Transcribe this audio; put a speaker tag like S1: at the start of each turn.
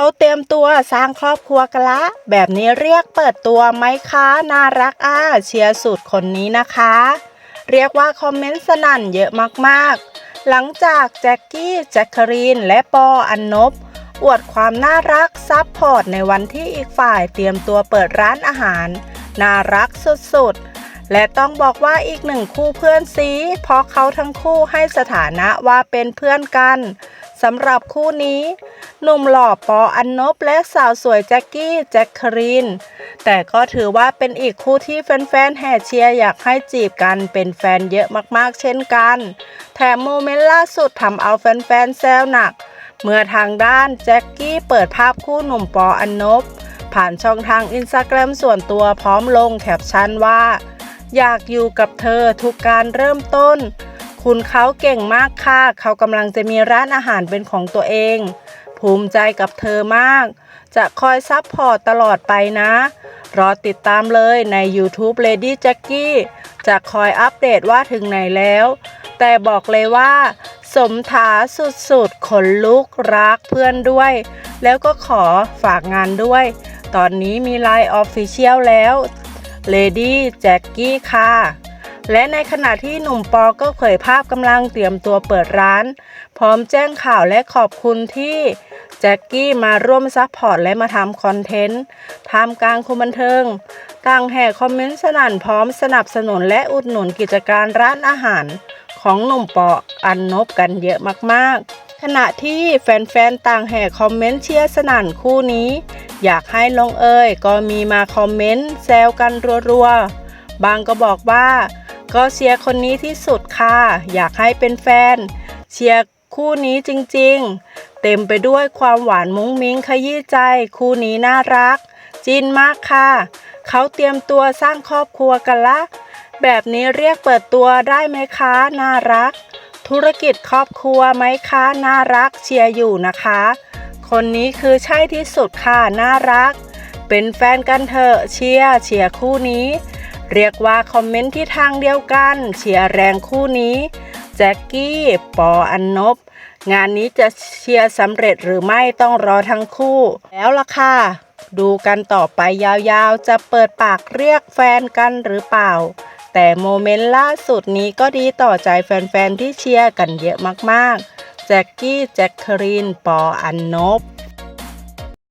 S1: เขาเตรียมตัวสร้างครอบครัวกันละ แบบนี้เรียกเปิดตัวไหมคะ น่ารักอะเชียร์สุดคนนี้นะคะ เรียกว่าคอมเมนต์สนั่นเยอะมากๆ หลังจากแจ็คกี้ แจ็คครีน และปออันนบอวดความน่ารักซับพอร์ตในวันที่อีกฝ่ายเตรียมตัวเปิดร้านอาหาร น่ารักสุดๆ และต้องบอกว่าอีกหนึ่งคู่เพื่อนซีเพราะเขาทั้งคู่ให้สถานะว่าเป็นเพื่อนกัน สำหรับคู่นี้หนุ่มหล่อปออันนบและสาวสวยแจ็คกี้แจ็คครีนแต่ก็ถือว่าเป็นอีกคู่ที่แฟนๆแห่เชียร์อยากให้จีบกันเป็นแฟนเยอะมากๆ เช่นกัน แถมโมเมนต์ล่าสุดทำเอาแฟนๆแซวหนัก เมื่อทางด้านแจ็คกี้เปิดภาพคู่หนุ่มปออันนบ ผ่านช่องทางอินสตาแกรมส่วนตัวพร้อมลงแคปชั่นว่า อยากอยู่กับเธอทุกการเริ่มต้น คุณเขาเก่งมากค่ะ เขากำลังจะมีร้านอาหารเป็นของตัวเอง ภูมิใจกับเธอมาก จะคอยซับพอร์ตตลอดไปนะ รอติดตามเลยใน YouTube Lady Jackie จะคอยอัปเดตว่าถึงไหนแล้ว แต่บอกเลยว่า สมถาสุดๆขนลุกรักเพื่อนด้วย แล้วก็ขอฝากงานด้วย ตอนนี้มีไลน์ออฟฟิเชียลแล้ว Lady Jackie ค่ะ และในขณะที่หนุ่มปอก็เผยภาพกำลังเตรียมตัวเปิดร้าน พร้อมแจ้งข่าวและขอบคุณที่แจ็คกี้มาร่วมซัพพอร์ตและมาทำคอนเทนต์ท่ามกลางคนบันเทิงต่างแห่คอมเมนต์สนั่นพร้อมสนับสนุนและอุดหนุนกิจการร้านอาหาร ของหนุ่มปออันนบกันเยอะมากๆขณะที่แฟนๆ ต่างแห่คอมเมนต์เชียร์สนั่นคู่นี้ อยากให้ลงเอยก็มีมาคอมเมนต์แซวกันรัวๆ บางก็บอกว่า ก็เชียร์คนนี้ที่สุดค่ะ อยากให้เป็นแฟน เชียร์คู่นี้จริงๆ เต็มไปด้วยความหวานมุ้งมิ้งขยี้ใจ คู่นี้น่ารัก จินมากค่ะ เขาเตรียมตัวสร้างครอบครัวกันละ แบบนี้เรียกเปิดตัวได้ไหมคะ น่ารัก ธุรกิจครอบครัวไหมคะ น่ารักเชียร์อยู่นะคะ คนนี้คือใช่ที่สุดค่ะ น่ารัก เป็นแฟนกันเถอะเชียร์เชียร์คู่นี้ เรียกว่าคอมเมนต์ที่ทางเดียวกันเชียร์แรงคู่นี้แจ็คกี้ ปออันนบ งานนี้จะเชียร์สำเร็จหรือไม่ต้องรอทั้งคู่ แล้วล่ะค่ะ ดูกันต่อไปยาวๆ จะเปิดปากเรียกแฟนกันหรือเปล่า แต่โมเมนต์ล่าสุดนี้ก็ดีต่อใจแฟนๆ ที่เชียร์กันเยอะมากๆ แจ็คกี้ แจ็คครีน ปออันนบ